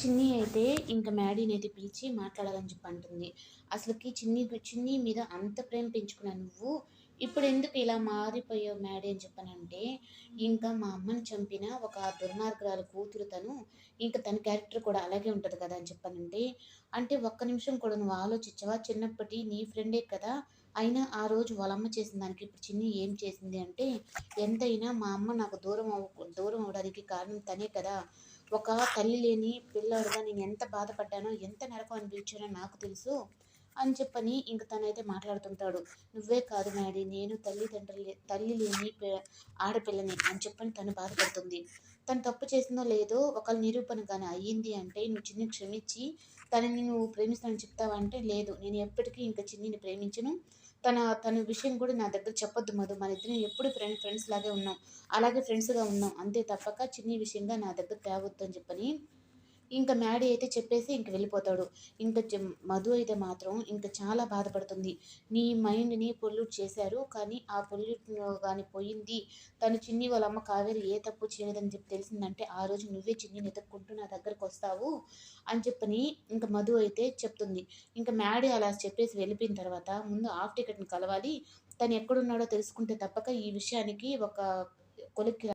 చిన్ని అయితే ఇంకా మ్యాడీని అయితే పిలిచి మాట్లాడాలని చెప్పి అంటుంది. అసలుకి చిన్ని చిన్ని మీద అంత ప్రేమ పెంచుకున్నా నువ్వు. ఇప్పుడు ఎందుకు ఇలా మారిపోయావు మ్యాడీ అని చెప్పానంటే ఇంకా మా అమ్మని చంపిన ఒక దుర్మార్గురాలు కూతురు తను ఇంకా తన క్యారెక్టర్ కూడా అలాగే ఉంటుంది కదా అని చెప్పానంటే అంటే ఒక్క నిమిషం కూడా నువ్వు ఆలోచించవా? చిన్నప్పటి నీ ఫ్రెండే కదా అయినా ఆ రోజు వాళ్ళమ్మ చేసిన దానికి ఇప్పుడు చిన్ని ఏం చేసింది అంటే ఎంతైనా మా అమ్మ నాకు దూరం అవ దూరం అవడానికి కారణం తనే కదా. ఒక తల్లి లేని పిల్లాడుగా నేను ఎంత బాధపడ్డానో ఎంత నరకం అనిపించానో నాకు తెలుసు. అని చెప్పని ఇంక తనైతే మాట్లాడుతుంటాడు. నువ్వే కాదు మ్యాడీ నేను తల్లిదండ్రులు తల్లి లేని ఆడపిల్లని అని చెప్పని తను బాధపడుతుంది. తను తప్పు చేసిందో లేదో ఒకళ్ళ నిరూపణ కానీ అయ్యింది అంటే నువ్వు చిన్ని క్షమించి తనని నువ్వు ప్రేమిస్తానని చెప్తావంటే లేదు. నేను ఎప్పటికీ ఇంకా చిన్నిని ప్రేమించను. తన తన విషయం కూడా నా దగ్గర చెప్పొద్దు మధు. మన ఇద్దరం ఎప్పుడు ఫ్రెండ్ ఫ్రెండ్స్ లాగే ఉన్నాం. అలాగే ఫ్రెండ్స్గా ఉన్నాం. అంతే తప్పక చిన్ని విషయంగా నా దగ్గర తేవద్దు అని చెప్పని ఇంకా మ్యాడీ అయితే చెప్పేసి ఇంక వెళ్ళిపోతాడు. ఇంకా మధు అయితే మాత్రం ఇంకా చాలా బాధపడుతుంది. నీ మైండ్ని పొల్యూట్ చేశారు కానీ ఆ పొల్యూట్ కానీ పోయింది. తను చిన్ని వాళ్ళ అమ్మ కావేరి ఏ తప్పు చేయలేదని చెప్పి తెలిసిందంటే ఆ రోజు నువ్వే చిన్ని వెతుక్కుంటూ నా దగ్గరకు వస్తావు అని చెప్పని ఇంకా మధు అయితే చెప్తుంది. ఇంకా మ్యాడీ అలా చెప్పేసి వెళ్ళిపోయిన తర్వాత ముందు హాఫ్ టికెట్ని కలవాలి. తను ఎక్కడున్నాడో తెలుసుకుంటే తప్పక ఈ విషయానికి ఒక కొలిక్కి